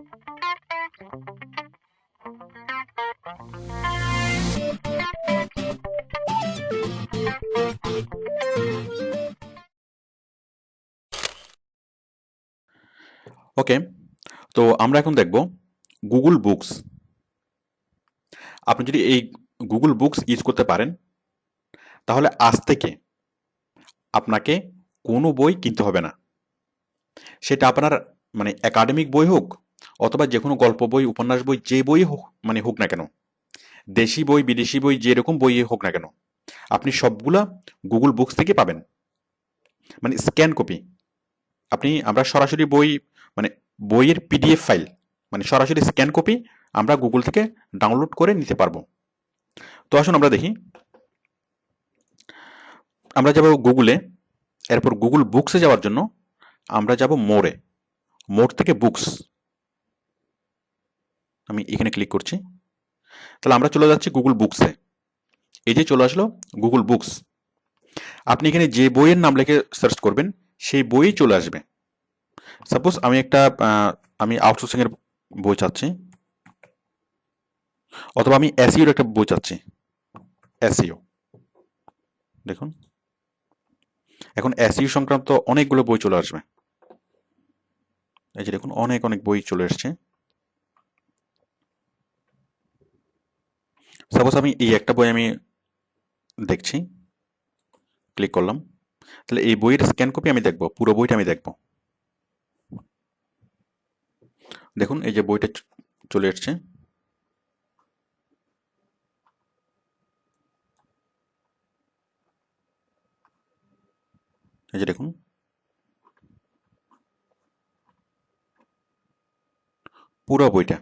ওকে তো আমরা এখন দেখব গুগল বুকস আপনি যদি এই গুগল বুকস ইউজ করতে পারেন, তাহলে আজ থেকে আপনাকে কোনো বই কিনতে হবে না। সেটা আপনার মানে একাডেমিক বই হোক অথবা যে কোনো গল্প বই, উপন্যাস বই, যে বই হোক মানে হোক না কেন। দেশি বই, বিদেশি বই যেরকম বই হোক না কেন। আপনি সবগুলা গুগল বুকস থেকে পাবেন। মানে স্ক্যান কপি। আপনি, আমরা সরাসরি বই মানে বইয়ের পিডিএফ ফাইল মানে সরাসরি স্ক্যান কপি আমরা গুগল থেকে ডাউনলোড করে নিতে পারব। তো আসুন আমরা দেখি। আমরা যাব গুগলে এরপর গুগল বুকসে যাওয়ার জন্য আমরা যাব মোড়ে মোড় থেকে বুকস আমি এখানে ক্লিক করছি। তাহলে আমরা চলে যাচ্ছি গুগল বুকসে এই যে চলে আসলো গুগল বুকস আপনি এখানে যে বইয়ের নাম লিখে সার্চ করবেন, সেই বই চলে আসবে। সাপোজ আমি একটা আমি আউটসোর্সিং এর বই চাচ্ছি। অথবা আমি এসইওর একটা বই চাচ্ছি। এসইও দেখুন। এখন এসইও সংক্রান্ত অনেকগুলো বই চলে আসবে। এই যে দেখুন, অনেক অনেক বই চলে এসছে। সাপোজ আমি এই একটা বই আমি দেখছি ক্লিক করলাম, তাহলে এই বইয়ের স্ক্যান কপি আমি দেখব, পুরো বইটা আমি দেখব। দেখুন, এই যে বইটা চলে এসছে। এই যে দেখুন। পুরো বইটা।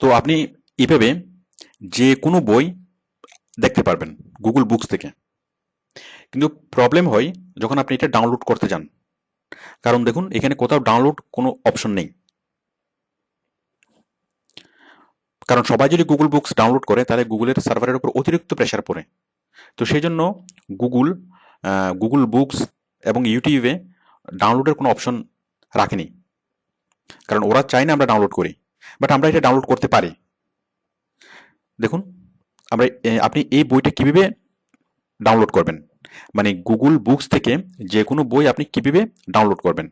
তো আপনি এভাবে যে কোনো বই দেখতে পারবেন গুগল বুকস থেকে। কিন্তু প্রবলেম হয় যখন আপনি এটা ডাউনলোড করতে যান। কারণ দেখুন, এখানে কোথাও ডাউনলোড কোনো অপশন নেই। কারণ সবাই যদি গুগল বুকস ডাউনলোড করে, তাহলে গুগলের সার্ভারের উপর অতিরিক্ত প্রেশার পড়ে। তো সেই জন্য গুগল গুগল বুকস এবং ইউটিউবে ডাউনলোডের কোনো অপশন রাখেনি। কারণ ওরা চায় না আমরা ডাউনলোড করি। বাট আমরা এটা ডাউনলোড করতে পারি। দেখুন, আমরা আপনি এই বইটা কীভাবে ডাউনলোড করবেন? মানে গুগল বুকস থেকে যে কোনো বই আপনি কীভাবে ডাউনলোড করবেন?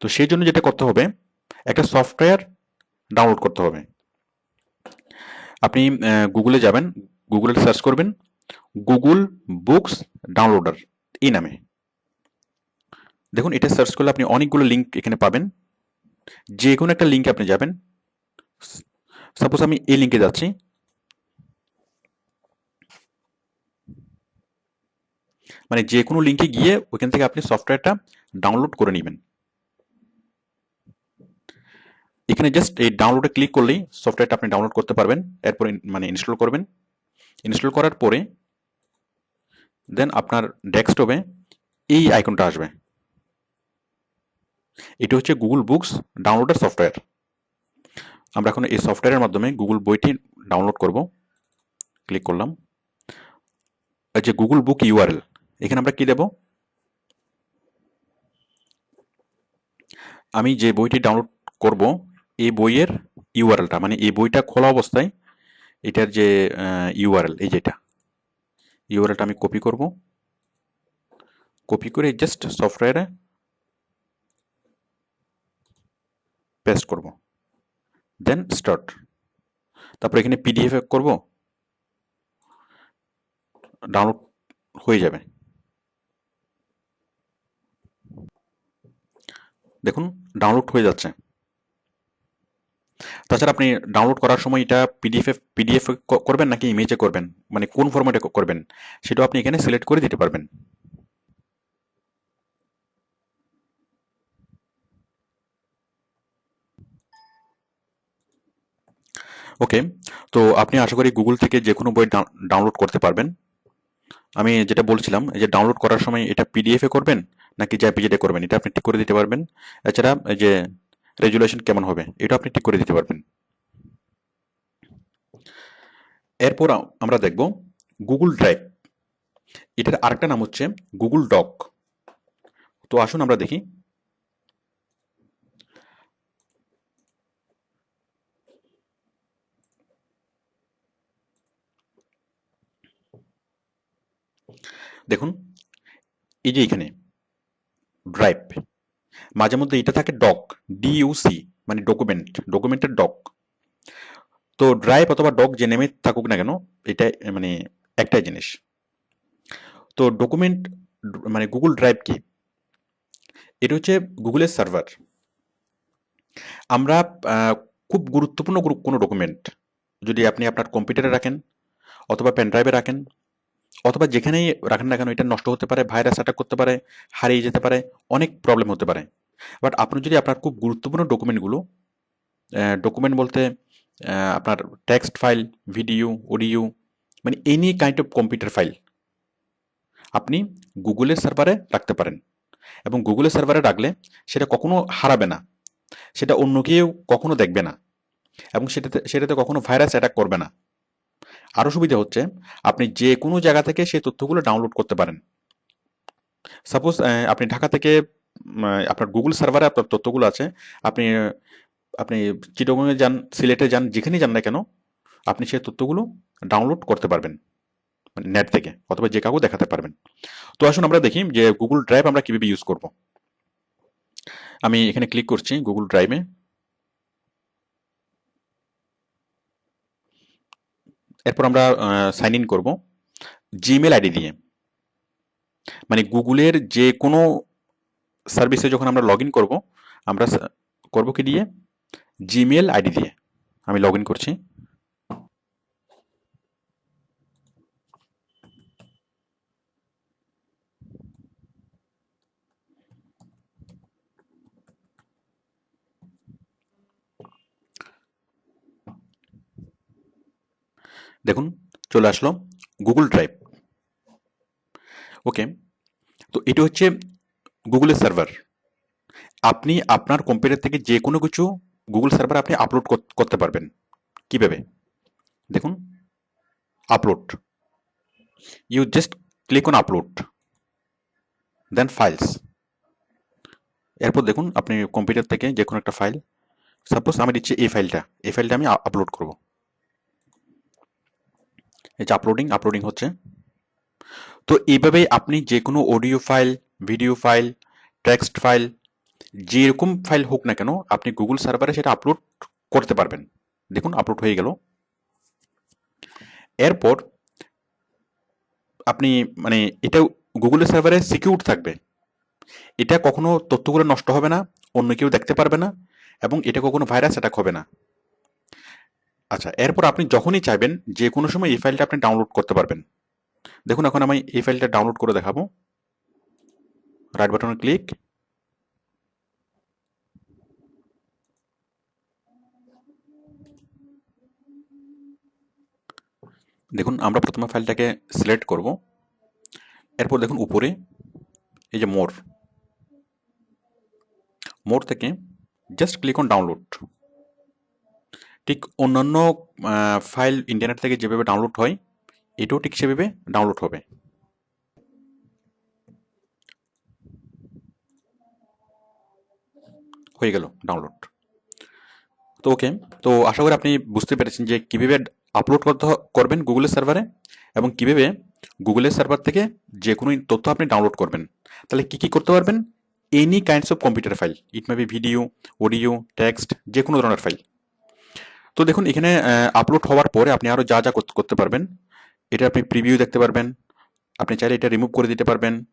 তো সেই জন্য যেটা করতে হবে, একটা সফটওয়্যার ডাউনলোড করতে হবে। আপনি গুগলে যাবেন গুগলে সার্চ করবেন গুগল বুকস ডাউনলোডার এই নামে। দেখুন, এটা সার্চ করলে আপনি অনেকগুলো লিঙ্ক এখানে পাবেন। যে কোনো একটা লিঙ্কে আপনি যাবেন। সাপোজ আমি এই লিঙ্কে যাচ্ছি। মানে যে কোনো লিঙ্কে গিয়ে ওইখান থেকে আপনি সফটওয়্যারটা ডাউনলোড করে নেবেন। এখানে জাস্ট এই ডাউনলোডে ক্লিক করলেই সফটওয়্যারটা আপনি ডাউনলোড করতে পারবেন। এরপর মানে ইনস্টল করবেন। ইনস্টল করার পরে দেন আপনার ডেস্কটপে এই আইকনটা আসবে। এটা হচ্ছে গুগল বুকস ডাউনলোডের সফটওয়্যার আমরা এখন এই সফটওয়্যারের মাধ্যমে গুগল বইটি ডাউনলোড করব। ক্লিক করলাম। যে গুগল বুক ইউআরএল এখানে আমরা কি দেব? আমি যে বইটি ডাউনলোড করব, এই বইয়ের ইউআরএলটা মানে এই বইটা খোলা অবস্থায়, এটার যে ইউআরএল এই যেটা ইউআরএলটা আমি কপি করব। কপি করে জাস্ট সফটওয়্যারে পেস্ট করব। দেন স্টার্ট তারপর এখানে পিডিএফ করব। ডাউনলোড হয়ে যাবে। দেখুন ডাউনলোড হয়ে যাচ্ছে। তাছাড়া আপনি ডাউনলোড করার সময় এটা পিডিএফ পিডিএফ করবেন নাকি ইমেজে করবেন? মানে কোন ফরম্যাটে করবেন? সেটাও আপনি এখানে সিলেক্ট করে দিতে পারবেন। ওকে তো আপনি আশা করি গুগল থেকে যে কোনো বই ডাউনলোড করতে পারবেন। আমি যেটা বলছিলাম যে ডাউনলোড করার সময় এটা পিডিএফ করবেন, নাকি জেপিজিতে করবেন? এটা আপনি ঠিক করে দিতে পারবেন। এছাড়া যে রেজুলেশন কেমন হবে এটা আপনি ঠিক করে দিতে পারবেন। এরপর আমরা দেখব গুগল ড্রাইভ এটার আরেকটা নাম হচ্ছে গুগল ডক তো আসুন আমরা দেখি। দেখুন, এই যে এখানে ড্রাইভ মাঝে মধ্যে এটা থাকে ডক ডিইউসি মানে ডকুমেন্ট ডকুমেন্টের ডক তো ড্রাইভ অথবা ডক যে নেমে থাকুক না কেন, এটা মানে একটাই জিনিস। তো ডকুমেন্ট মানে গুগল ড্রাইভ কি? এটা হচ্ছে গুগলের সার্ভার আমরা খুব গুরুত্বপূর্ণ কোনো ডকুমেন্ট যদি আপনি আপনার কম্পিউটারে রাখেন, অথবা পেন ড্রাইভে রাখেন অথবা যেখানেই রাখেন না কেন এটা নষ্ট হতে পারে, ভাইরাস অ্যাটাক করতে পারে, হারিয়ে যেতে পারে, অনেক প্রবলেম হতে পারে। বাট আপনি যদি আপনার খুব গুরুত্বপূর্ণ ডকুমেন্টগুলো ডকুমেন্ট বলতে আপনার টেক্সট ফাইল ভিডিও অডিও মানে any kind of computer file আপনি গুগলের সার্ভারে রাখতে পারেন। এবং গুগলের সার্ভারে রাখলে সেটা কখনো হারাবে না, সেটা অন্য কেউ কখনো দেখবে না, এবং সেটাতে সেটাতে কখনো ভাইরাস অ্যাটাক করবে না। আরও সুবিধা হচ্ছে, আপনি যে কোনো জায়গা থেকে সেই তথ্যগুলো ডাউনলোড করতে পারেন। সাপোজ আপনি ঢাকা থেকে আপনার গুগল সার্ভারে আপনার তথ্যগুলো আছে, আপনি আপনি চিটগংয়ে যান সিলেটে যান, যেখানেই যান না কেন, আপনি সেই তথ্যগুলো ডাউনলোড করতে পারবেন মানে নেট থেকে, অথবা যে কাউকে দেখাতে পারবেন। তো আসুন আমরা দেখি যে গুগল ড্রাইভ আমরা কীভাবে ইউজ করব। আমি এখানে ক্লিক করছি গুগল ড্রাইভে এরপর আমরা সাইন ইন করব। জিমেল আইডি দিয়ে। মানে গুগলের যে কোনো সার্ভিসে যখন আমরা লগ ইন করব, আমরা করব কি দিয়ে? জিমেল আইডি দিয়ে। আমি লগ ইন করছি। দেখুন, চলে আসলো গুগল ড্রাইভ ওকে তো এটা হচ্ছে গুগলের সার্ভার আপনি আপনার কম্পিউটার থেকে যে কোনো কিছু গুগল সার্ভার আপনি আপলোড করতে পারবেন। কীভাবে? দেখুন upload you just click on upload then files এরপর দেখুন, আপনি কম্পিউটার থেকে যে কোনো একটা ফাইল সাপোজ আমি দিচ্ছি এই ফাইলটা এই ফাইলটা আমি আপলোড করব। এই যে আপলোডিং আপলোডিং হচ্ছে। তো এইভাবেই আপনি যে কোনো audio file video file text file যেরকম ফাইল হোক না কেন, আপনি গুগল সার্ভারে সেটা আপলোড করতে পারবেন। দেখুন আপলোড হয়ে গেল। এরপর আপনি মানে এটা গুগলের সার্ভারে সিকিউর থাকবে। এটা কখনো তথ্যগুলো নষ্ট হবে না, অন্য কেউ দেখতে পারবে না, এবং এটা কখনো ভাইরাস অ্যাটাক হবে না। আচ্ছা এরপর আপনি যখনই চাইবেন যে কোনো সময় এই ফাইলটা আপনি ডাউনলোড করতে পারবেন। দেখুন, এখন আমি এই ফাইলটা ডাউনলোড করে দেখাবো। রাইট বাটনে ক্লিক দেখুন, আমরা প্রথমে ফাইলটাকে সিলেক্ট করব। এরপর দেখুন, উপরে এই যে মোর মোর থেকে জাস্ট ক্লিক অন ডাউনলোড ঠিক অন্যান্য ফাইল ইন্টারনেট থেকে যেভাবে ডাউনলোড হয়, এটাও ঠিক সেভাবে ডাউনলোড হবে। হয়ে গেল ডাউনলোড তো ওকে তো আশা করি আপনি বুঝতে পেরেছেন যে কীভাবে আপলোড করতে করবেন গুগলের সার্ভারে এবং কীভাবে গুগলের সার্ভার থেকে যে কোনো তথ্য আপনি ডাউনলোড করবেন। তাহলে কী কী করতে পারবেন? Any kinds of computer file it may be video audio text যে কোনো ধরনের ফাইল তো দেখুন, এখানে আপলোড হওয়ার পরে আপনি আরও যা যা করতে- পারবেন। এটা আপনি প্রিভিউ দেখতে পারবেন। আপনি চাইলে এটা রিমুভ করে দিতে পারবেন।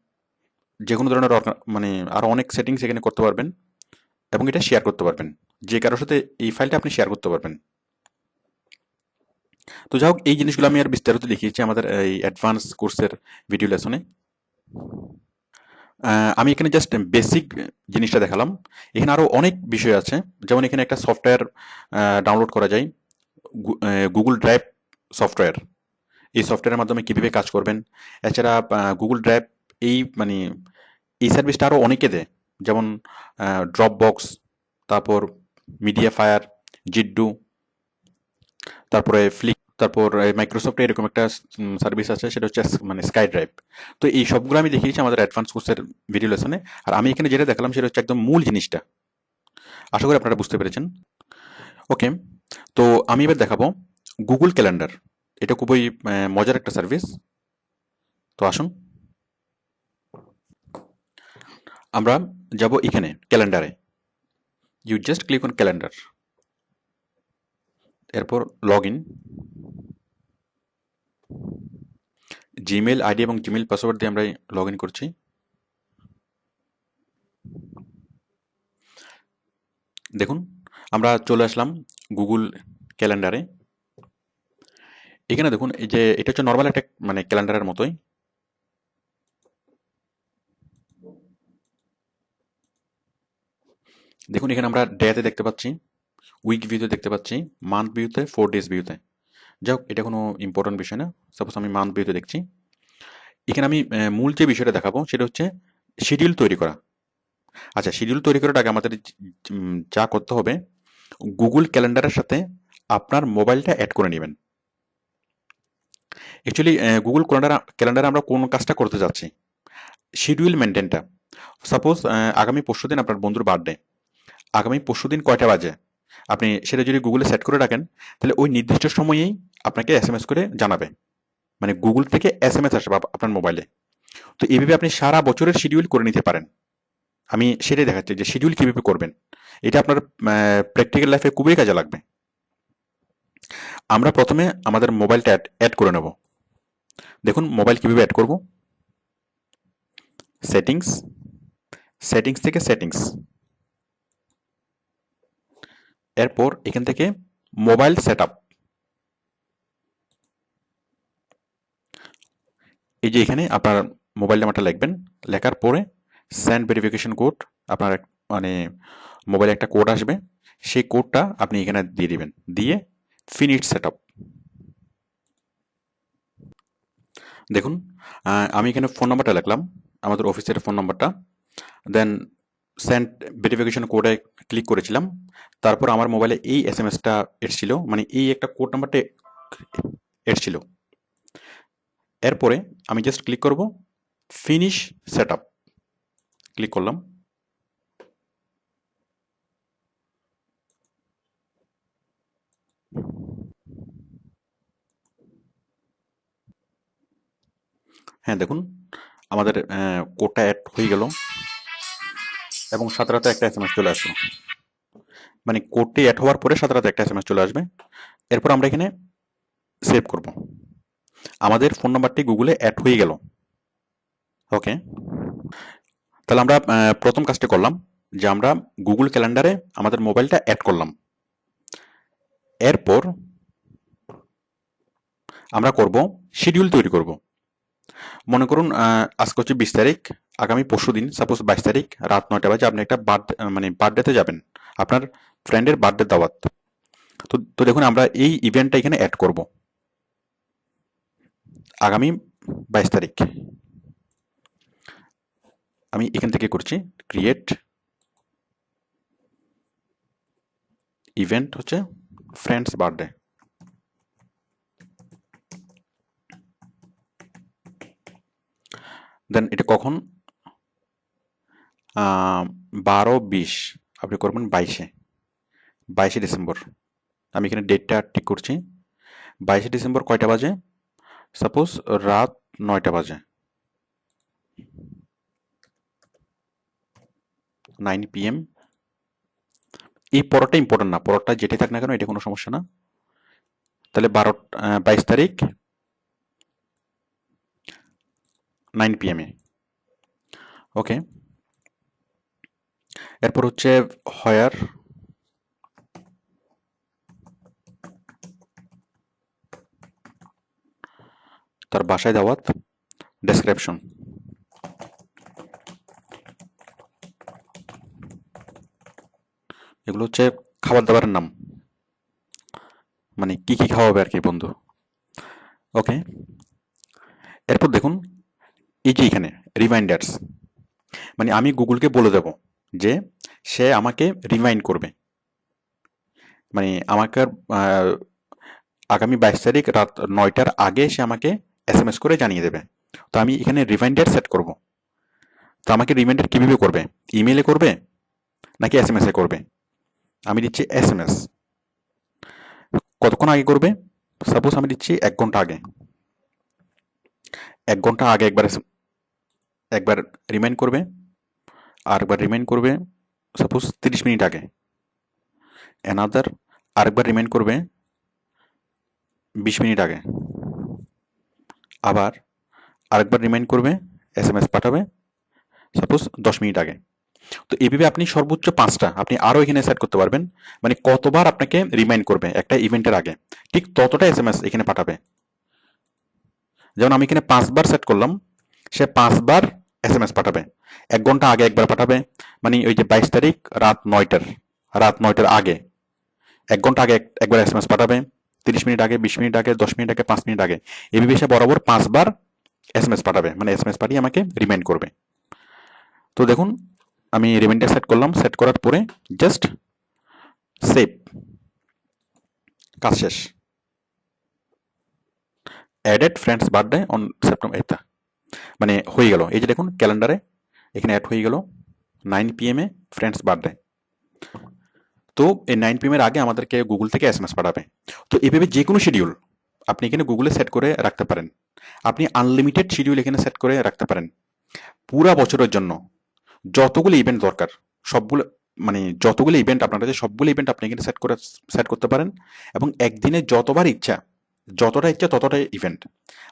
যে কোনো ধরনের মানে আরও অনেক সেটিংস এখানে করতে পারবেন এবং এটা শেয়ার করতে পারবেন। যে কারোর সাথে এই ফাইলটা আপনি শেয়ার করতে পারবেন। তো যাই হোক, এই জিনিসগুলো আমি আর বিস্তারিত দেখিয়েছি আমাদের, এই অ্যাডভান্স কোর্সের ভিডিও লেসনে আমি এখানে জাস্ট বেসিক জিনিসটা দেখালাম। এখানে আরও অনেক বিষয় আছে। যেমন এখানে একটা সফটওয়্যার ডাউনলোড করা যায়। গুগল ড্রাইভ সফটওয়্যার এই সফটওয়্যারের মাধ্যমে কীভাবে কাজ করবেন? এছাড়া গুগল ড্রাইভ এই মানে এই সার্ভিসটা আরও অনেকে দেয়। যেমন ড্রপ বক্স তারপর মিডিয়া ফায়ার জিড্ডু তারপরে ফ্লিক তারপর মাইক্রোসফটের এরকম একটা সার্ভিস আছে, সেটা হচ্ছে মানে স্কাই ড্রাইভ তো এই সবগুলো আমি দেখিয়েছি আমাদের অ্যাডভান্স কোর্সের ভিডিও লেসনে আর আমি এখানে যেটা দেখালাম, সেটা হচ্ছে একদম মূল জিনিসটা। আশা করি আপনারা বুঝতে পেরেছেন। ওকে, তো আমি এবার দেখাবো গুগল ক্যালেন্ডার এটা খুবই মজার একটা সার্ভিস তো আসুন। আমরা যাব এখানে ক্যালেন্ডারে you just click on calendar এরপর লগ ইন জিমেল আইডি এবং জিমেল পাসওয়ার্ড দিয়ে আমরা লগ ইন করছি। দেখুন, আমরা চলে আসলাম গুগল ক্যালেন্ডারে এখানে দেখুন, এই যে এটা হচ্ছে নর্মাল একটা মানে ক্যালেন্ডারের মতোই। দেখুন, এখানে আমরা ডেতে দেখতে পাচ্ছি উইক ভিউতে দেখতে পাচ্ছি মান্থ ভিউতে ফোর ডেজ ভিউতে যাই হোক এটা কোনো ইম্পর্টেন্ট বিষয় না। সাপোজ আমি মান্থ ভিউতে দেখছি। এখানে আমি মূল যে বিষয়টা দেখাবো সেটা হচ্ছে শিডিউল তৈরি করা। আচ্ছা শিডিউল তৈরি করার আগে আমাদের যা করতে হবে গুগল ক্যালেন্ডারের সাথে আপনার মোবাইলটা অ্যাড করে নেবেন। অ্যাকচুয়ালি গুগল ক্যালেন্ডার ক্যালেন্ডারে আমরা কোন কাজটা করতে যাচ্ছি? শিডিউল মেনটেনটা সাপোজ আগামী পরশু দিন আপনার বন্ধুর বার্থডে আগামী পরশু দিন কয়টা বাজে? আপনি সেটা যদি গুগলে সেট করে রাখেন, তাহলে ওই নির্দিষ্ট সময়েই আপনাকে এস এম এস করে জানাবে। মানে গুগল থেকে এস এম এস আসবে আপনার মোবাইলে তো এইভাবে আপনি সারা বছরের শিডিউল করে নিতে পারেন। আমি সেটাই দেখাচ্ছি যে শিডিউল কীভাবে করবেন। এটা আপনার প্র্যাকটিক্যাল লাইফে খুবই কাজে লাগবে। আমরা প্রথমে আমাদের মোবাইলটা অ্যাড করে নেব। দেখুন মোবাইল কীভাবে অ্যাড করব। সেটিংস সেটিংস থেকে সেটিংস এরপর এখান থেকে মোবাইল সেট এই যে এখানে আপনার মোবাইল নাম্বারটা লিখবেন, লেখার পরে স্যান্ড ভেরিফিকেশন কোড আপনার মানে মোবাইলে একটা কোড আসবে, সেই কোডটা আপনি এখানে দিয়ে দিবেন, দিয়ে ফিনিট সেট দেখুন আমি এখানে ফোন নাম্বারটা লিখলাম, আমাদের অফিসের ফোন নাম্বারটা দেন সেন্ড ভেরিফিকেশন কোডে ক্লিক করেছিলাম। তারপর আমার মোবাইলে এই এস এম এসটা এসেছিল মানে এই একটা কোড নাম্বারটা এসেছিল। এরপরে আমি জাস্ট ক্লিক করব ফিনিশ সেট আপ ক্লিক করলাম। হ্যাঁ দেখুন, আমাদের কোডটা অ্যাড হয়ে গেল। এবং সাথে সাথে একটা এস এম এস চলে আসলো মানে কোডটি অ্যাড হওয়ার পরে সাথে সাথে একটা এস এম এস চলে আসবে। এরপর আমরা এখানে সেভ করব। আমাদের ফোন নাম্বারটি গুগলে অ্যাড হয়ে গেল। ওকে তাহলে আমরা প্রথম কাজটি করলাম যে আমরা গুগল ক্যালেন্ডারে আমাদের মোবাইলটা অ্যাড করলাম। এরপর আমরা করব শিডিউল তৈরি করব। মনে করুন আজকে হচ্ছে বিশ তারিখ, আগামী পরশু দিন সাপোজ বাইশ তারিখ, রাত নয়টা বাজে আপনি একটা বার্থ মানে বার্থডেতে যাবেন, আপনার ফ্রেন্ডের বার্থডে দাওয়াত। তো তো দেখুন, আমরা এই ইভেন্টটা এখানে অ্যাড করব। আগামী বাইশ তারিখ। আমি এখান থেকে করছি ক্রিয়েট ইভেন্ট হচ্ছে ফ্রেন্ডস বার্থডে দেন এটা কখন? বারো বিশ। আপনি করবেন বাইশে। বাইশে ডিসেম্বর। আমি এখানে ডেটটা ঠিক করছি। বাইশে ডিসেম্বর কয়টা বাজে? সাপোজ রাত নয়টা বাজে। নাইন পিএম এই পরটা ইম্পর্টেন্ট না। পরটা যেটাই থাক না কেন, এটা কোনো সমস্যা না। তাহলে বারো বাইশ তারিখ নাইন পিএমে ওকে এরপর হচ্ছে হয়ার তার বাসায় দাওয়াত ডেসক্রিপশন এগুলো হচ্ছে খাবার দাবারের নাম। মানে কি কি খাওয়াবে আর কি বন্ধু। ওকে এরপর দেখুন এই যে এখানে রিমাইন্ডার্স মানে আমি গুগলকে বলে দেব যে সে আমাকে রিমাইন্ড করবে। মানে আমাকে আগামী বাইশ তারিখ রাত নয়টার আগে সে আমাকে এস এম এস করে জানিয়ে দেবে। তো আমি এখানে রিমাইন্ডার সেট করব। তো আমাকে রিমাইন্ডার কীভাবে করবে? ইমেলে করবে নাকি এস এম এসে করবে? আমি দিচ্ছি এস এম এস কতক্ষণ আগে করবে? সাপোজ আমি দিচ্ছি এক ঘণ্টা আগে। এক ঘণ্টা আগে একবার একবার রিমাইন্ড করবে আর একবার রিমাইন্ড করবে সাপোজ তিরিশ মিনিট আগে। অ্যানাদার আরেকবার রিমাইন্ড করবে, বিশ মিনিট আগে। আবার আরেকবার রিমাইন্ড করবে এস এম এস পাঠাবে সাপোজ দশ মিনিট আগে। তো এইভাবে আপনি সর্বোচ্চ পাঁচটা, আপনি আরও এখানে সেট করতে পারবেন। মানে কতবার আপনাকে রিমাইন্ড করবে একটা ইভেন্টের আগে। ঠিক ততটা এস এম এস এখানে পাঠাবে। যেমন আমি এখানে পাঁচবার সেট করলাম, সে পাঁচবার এস এম এস পাঠাবে। এক ঘণ্টা আগে একবার পাঠাবে মানে ওই যে বাইশ তারিখ রাত নয়টার রাত নয়টার আগে। এক ঘণ্টা আগে এক- একবার এস এম এস পাঠাবে, তিরিশ মিনিট আগে, বিশ মিনিট আগে, দশ মিনিট আগে, পাঁচ মিনিট আগে। এভাবে সে বরাবর পাঁচবার এস এম এস পাঠাবে মানে এস এম এস পাঠিয়ে আমাকে রিমাইন্ড করবে। তো দেখুন, আমি রিমাইন্ডার সেট করলাম সেট করার পরে জাস্ট সেভ কাজ শেষ। Added friends birthday on September এইটা মানে হয়ে গেল। এই যে দেখুন ক্যালেন্ডারে এখানে অ্যাড হয়ে গেল। নাইন পি পিএমে ফ্রেন্ডস বার্থডে তো এই নাইন পিএম এর আগে আমাদেরকে গুগল থেকে এস এম এস পাঠাবে। তো এভাবে যে কোনো শিডিউল আপনি এখানে গুগলে সেট করে রাখতে পারেন। আপনি আনলিমিটেড শিডিউল এখানে সেট করে রাখতে পারেন। পুরা বছরের জন্য যতগুলো ইভেন্ট দরকার, সবগুলো মানে যতগুলো ইভেন্ট আপনার কাছে, সবগুলো ইভেন্ট আপনি এখানে সেট করে সেট করতে পারেন এবং একদিনে যতবার ইচ্ছা, যতটা ইচ্ছা ততটা ইভেন্ট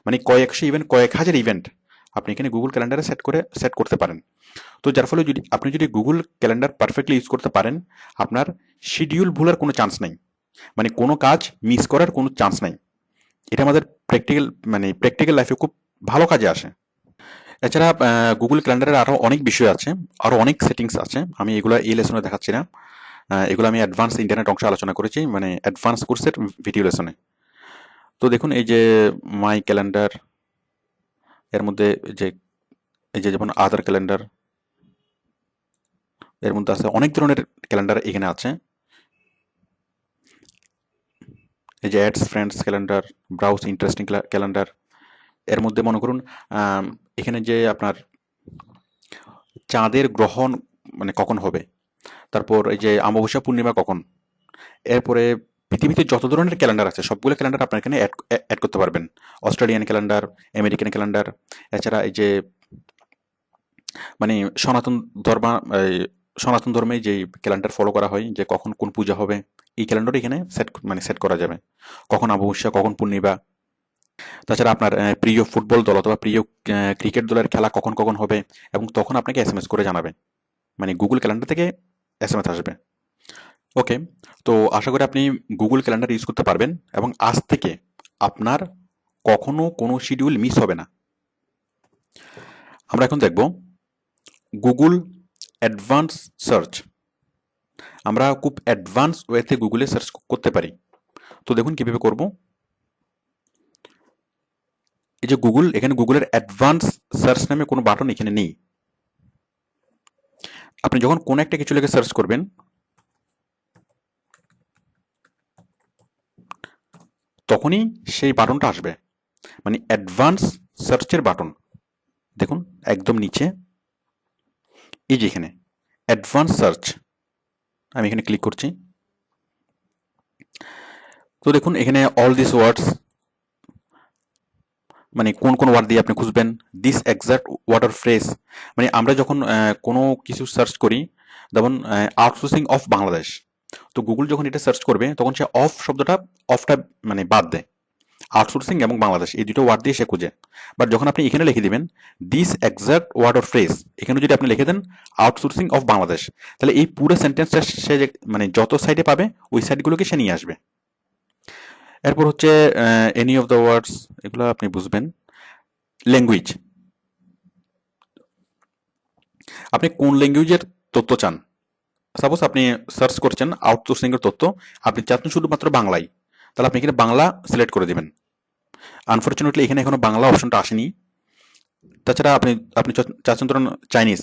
মানে কয়েকশো ইভেন্ট কয়েক হাজার ইভেন্ট আপনি এখানে গুগল ক্যালেন্ডারে সেট করে সেট করতে পারেন। তো যার ফলে যদি, আপনি যদি গুগল ক্যালেন্ডার পারফেক্টলি ইউজ করতে পারেন, আপনার শিডিউল ভুলার কোনো চান্স নেই। মানে কোনো কাজ মিস করার কোনো চান্স নাই। এটা আমাদের প্র্যাকটিক্যাল মানে প্র্যাকটিক্যাল লাইফে খুব ভালো কাজে আসে। এছাড়া গুগল ক্যালেন্ডারের আরও অনেক বিষয় আছে আরও অনেক সেটিংস আছে। আমি এগুলো এই লেসনে দেখাচ্ছি না। এগুলো আমি অ্যাডভান্স ইন্টারনেট অংশে আলোচনা করেছি মানে অ্যাডভান্স কোর্সের ভিডিও লেসনে তো দেখুন, এই যে মাই ক্যালেন্ডার এর মধ্যে যে, এই যে যেমন আধার ক্যালেন্ডার এর মধ্যে আছে অনেক ধরনের ক্যালেন্ডার এখানে আছে। এই যে adds friends calendar browse interesting calendar এর মধ্যে মনে করুন এখানে যে আপনার চাঁদের গ্রহণ মানে কখন হবে? তারপর এই যে অমাবস্যা পূর্ণিমা কখন? এরপরে পৃথিবীতে যত ধরনের ক্যালেন্ডার আছে, সবগুলো ক্যালেন্ডার আপনার এখানে অ্যাড করতে পারবেন। অস্ট্রেলিয়ান ক্যালেন্ডার, আমেরিকান ক্যালেন্ডার, এছাড়া এই যে মানে সনাতন ধর্ম সনাতন ধর্মে যে ক্যালেন্ডার ফলো করা হয়, যে কখন কোন পূজা হবে, এই ক্যালেন্ডার এখানে সেট মানে সেট করা যাবে। কখন অমাবস্যা, কখন পূর্ণিমা। তাছাড়া আপনার প্রিয় ফুটবল দল অথবা প্রিয় ক্রিকেট দলের খেলা কখন কখন হবে, এবং তখন আপনাকে এস করে জানাবে। মানে গুগল ক্যালেন্ডার থেকে এস আসবে। ওকে তো আশা করি আপনি গুগল ক্যালেন্ডার ইউজ করতে পারবেন এবং আজ থেকে আপনার কখনো কোনো শিডিউল মিস হবে না। আমরা এখন দেখব গুগল অ্যাডভান্স সার্চ আমরা খুব অ্যাডভান্স ওয়েতে গুগলে সার্চ করতে পারি। তো দেখুন কীভাবে করব। এই যে গুগল এখানে গুগলের অ্যাডভান্স সার্চ নামে কোনো বাটন এখানে নেই। আপনি যখন কোনো একটা কিছু লেগে সার্চ করবেন তখনই সেই বাটনটা আসবে। মানে অ্যাডভান্স সার্চের বাটন। দেখুন, একদম নিচে। এই যে এখানে অ্যাডভান্স সার্চ আমি এখানে ক্লিক করছি। তো দেখুন, এখানে অল দিস ওয়ার্ডস মানে কোন কোন ওয়ার্ড দিয়ে আপনি খুঁজবেন দিস এক্সাক্ট ওয়াটার ফ্রেস মানে আমরা যখন কোনো কিছু সার্চ করি যেমন আউটসোর্সিং অফ বাংলাদেশ তো গুগল যখন এটা সার্চ করবে, তখন সে অফ শব্দটা অফটা মানে বাদ দেয়। আউটসোর্সিং এবং বাংলাদেশ এই দুটো ওয়ার্ড দিয়ে সে খুঁজে। বাট যখন আপনি এখানে লিখে দিবেন this exact word or phrase এখানে যদি আপনি লিখে দেন আউটসোর্সিং অফ বাংলাদেশ তাহলে এই পুরো সেন্টেন্সটা সে মানে যত সাইডে পাবে, ওই সাইডগুলোকে সে নিয়ে আসবে। এরপর হচ্ছে এনি অফ দ্য ওয়ার্ডস এগুলো আপনি বুঝবেন। ল্যাঙ্গুয়েজ আপনি কোন ল্যাঙ্গুয়েজের তথ্য চান? সাপোজ আপনি সার্চ করছেন আউটসোর্সিং এর তথ্য, আপনি চাচ্ছেন শুধুমাত্র বাংলায়, তাহলে আপনি এখানে বাংলা সিলেক্ট করে দেবেন। আনফর্চুনেটলি এখানে এখনও বাংলা অপশনটা আসেনি। তাছাড়া আপনি আপনি চাচ্ছেন ধরুন চাইনিজ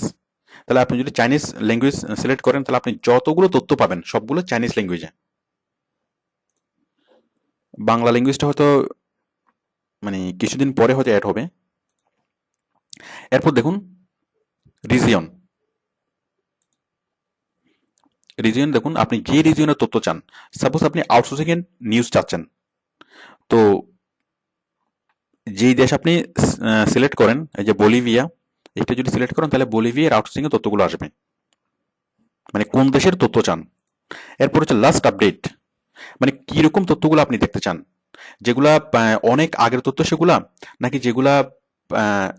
তাহলে আপনি যদি চাইনিজ ল্যাঙ্গুয়েজ সিলেক্ট করেন, তাহলে আপনি যতগুলো তথ্য পাবেন, সবগুলো চাইনিজ ল্যাঙ্গুয়েজে বাংলা ল্যাঙ্গুয়েজটা হয়তো মানে কিছুদিন পরে হয়তো অ্যাড হবে। এরপর দেখুন রিজিয়ন রিজিয়ন দেখুন, আপনি যে রিজিয়নের তথ্য চান সাপোজ আপনি আউটসোর্সিং এর নিউজ চাচ্ছেন, তো যেই দেশ আপনি সিলেক্ট করেন, এই যে বলিভিয়া এটা যদি সিলেক্ট করেন, তাহলে বলিভিয়ার আউটসোর্সিং এর তথ্যগুলো আসবে। মানে কোন দেশের তথ্য চান? এরপর হচ্ছে লাস্ট আপডেট মানে কীরকম তথ্যগুলো আপনি দেখতে চান? যেগুলা অনেক আগের তথ্য সেগুলা, নাকি যেগুলা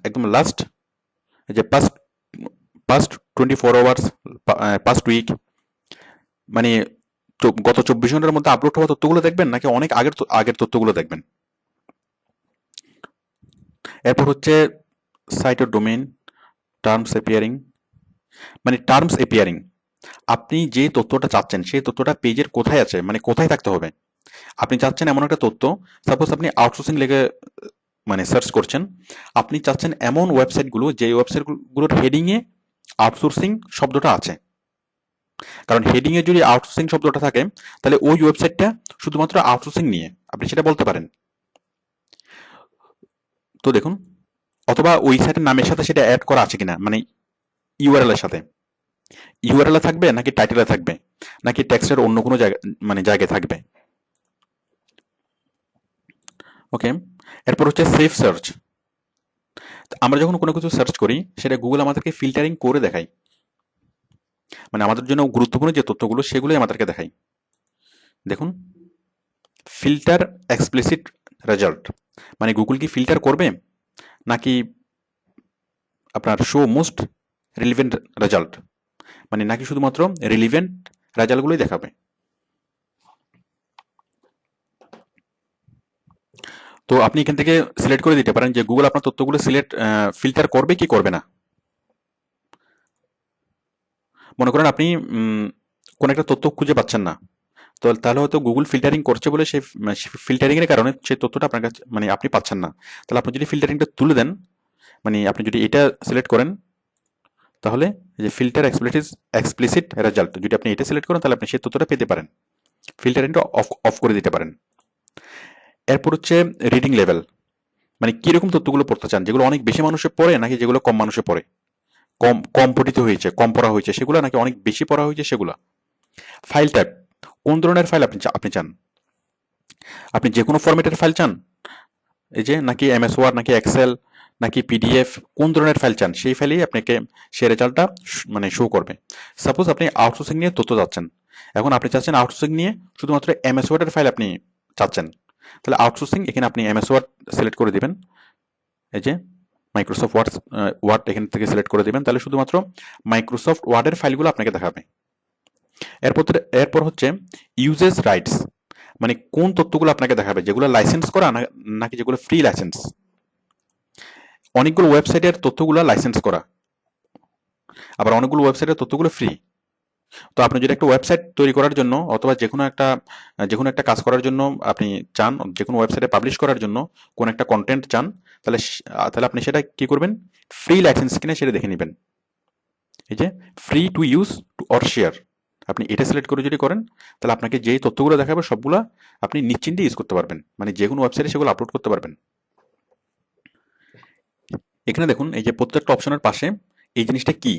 একদম লাস্ট যে past past twenty four hours past week মানে গত চব্বিশ ঘণ্টার মধ্যে আপলোড হওয়া তথ্যগুলো দেখবেন নাকি অনেক আগের আগের তথ্যগুলো দেখবেন? এরপর হচ্ছে সাইটের ডোমেন টার্মস এপিয়ারিং মানে টার্মস এপিয়ারিং আপনি যে তথ্যটা চাচ্ছেন, সেই তথ্যটা পেজের কোথায় আছে? মানে কোথায় থাকতে হবে? আপনি চাচ্ছেন এমন একটা তথ্য সাপোজ আপনি আউটসোর্সিং লেগে মানে সার্চ করছেন, আপনি চাচ্ছেন এমন ওয়েবসাইটগুলো যে ওয়েবসাইটগুলোর হেডিংয়ে আউটসোর্সিং শব্দটা আছে। কারণ হেডিংয়ে যদি আউটসোর্সিং শব্দটা থাকে, তাহলে ওই ওয়েবসাইটটা শুধুমাত্র আউটসোর্সিং নিয়ে আপনি সেটা বলতে পারেন। তো দেখুন, অথবা ওই সাইটের নামের সাথে সেটা অ্যাড করা আছে কিনা মানে ইউআরএল এর সাথে। ইউআরএল থাকবে নাকি টাইটেলে থাকবে? নাকি টেক্সটের অন্য কোনো জায়গা মানে জায়গায় থাকবে? ওকে এরপর হচ্ছে সেফ সার্চ আমরা যখন কোনো কিছু সার্চ করি, সেটা গুগল আমাদেরকে ফিল্টারিং করে দেখায়। মানে আমাদের জন্য গুরুত্বপূর্ণ যে তথ্যগুলো, সেগুলোই আমাদেরকে দেখায় দেখুন ফিল্টার এক্সপ্লিসিট রেজাল্ট মানে গুগল কি ফিল্টার করবে? নাকি আপনার শো মোস্ট রিলিভেন্ট রেজাল্ট মানে নাকি শুধুমাত্র রিলিভেন্ট রেজাল্টগুলোই দেখাবে? তো আপনি এখান থেকে সিলেক্ট করে দিতে পারেন যে গুগল আপনার তথ্যগুলো সিলেক্ট ফিল্টার করবে কি করবে না। মনে করেন আপনি কোনো একটা তথ্য খুঁজে পাচ্ছেন না। তো তাহলে হয়তো গুগল ফিল্টারিং করছে বলে সেই ফিল্টারিং এর কারণে সেই তথ্যটা আপনার কাছে মানে আপনি পাচ্ছেন না। তাহলে আপনি যদি ফিল্টারিংটা তুলে দেন মানে আপনি যদি এটা সিলেক্ট করেন, তাহলে যে ফিল্টার এক্সপ্লিসিট এক্সপ্লিসিট রেজাল্ট যদি আপনি এটা সিলেক্ট করেন, তাহলে আপনি সেই তথ্যটা পেতে পারেন। ফিল্টারিংটা অফ অফ করে দিতে পারেন। এরপর হচ্ছে রিডিং লেভেল মানে কীরকম তথ্যগুলো পড়তে চান, যেগুলো অনেক বেশি মানুষে পড়ে, নাকি যেগুলো কম মানুষে পড়ে? কম কম পঠিত হয়েছে, কম পড়া হয়েছে, সেগুলো নাকি অনেক বেশি পড়া হয়েছে, সেগুলো। ফাইল টাইপ কোন ধরনের ফাইল আপনি আপনি চান? আপনি যে কোনো ফরম্যাটের ফাইল চান? এই যে, নাকি এমএস ওয়ার্ড নাকি এক্সেল নাকি পিডিএফ কোন ধরনের ফাইল চান? সেই ফাইলেই আপনাকে সেই রেজাল্টটা মানে শো করবে। সাপোজ আপনি আউটসোর্সিং নিয়ে তথ্য চাচ্ছেন। এখন আপনি চাচ্ছেন আউটসোর্সিং নিয়ে শুধুমাত্র এমএস ওয়ার্ডের ফাইল আপনি চাচ্ছেন। তাহলে আউটসোর্সিং এখানে আপনি এমএস ওয়ার্ড সিলেক্ট করে দেবেন। এই যে মাইক্রোসফট ওয়ার্ড ওয়ার্ড এখান থেকে সিলেক্ট করে দেবেন। তাহলে শুধুমাত্র মাইক্রোসফট ওয়ার্ডের ফাইলগুলো আপনাকে দেখাবে। এরপর এরপর হচ্ছে ইউজেস রাইটস মানে কোন তথ্যগুলো আপনাকে দেখাবে? যেগুলো লাইসেন্স করা নাকি যেগুলো ফ্রি লাইসেন্স অনেকগুলো ওয়েবসাইটের তথ্যগুলো লাইসেন্স করা। আবার অনেকগুলো ওয়েবসাইটের তথ্যগুলো ফ্রি তো আপনি যদি একটা ওয়েবসাইট তৈরি করার জন্য অথবা যে কোনো একটা যে কোনো একটা কাজ করার জন্য আপনি চান যে কোনো ওয়েবসাইটে পাবলিশ করার জন্য কোন একটা কন্টেন্ট চান তাহলে তাহলে আপনি সেটা কি করবেন? ফ্রি লাইসেন্স কিনে সেটা দেখে নেবেন। এই যে free to use to or share আপনি এটা সিলেক্ট করে যদি করেন, তাহলে আপনাকে যেই তথ্যগুলো দেখাবে সবগুলো আপনি নিশ্চিন্তে ইউজ করতে পারবেন। মানে যে কোনো ওয়েবসাইটে সেগুলো আপলোড করতে পারবেন। এখানে দেখুন, এই যে প্রত্যেকটা অপশনের পাশে এই জিনিসটা কি?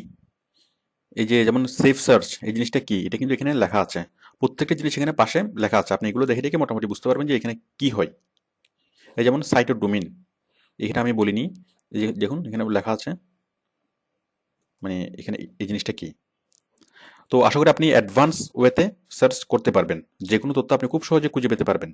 এই যে যেমন সেফ সার্চ এই জিনিসটা কি? এটা কিন্তু এখানে লেখা আছে। প্রত্যেকটা জিনিস এখানে পাশে লেখা আছে। আপনি এগুলো দেখে দেখে মোটামুটি বুঝতে পারবেন যে এখানে কি হয়। এই যেমন সাইটের ডোমিন এখানে আমি বলিনি, এই যে দেখুন, এখানে লেখা আছে মানে এখানে এই জিনিসটা কী? তো আশা করি আপনি অ্যাডভান্স ওয়েতে সার্চ করতে পারবেন। যে কোনো তথ্য আপনি খুব সহজে খুঁজে পেতে পারবেন।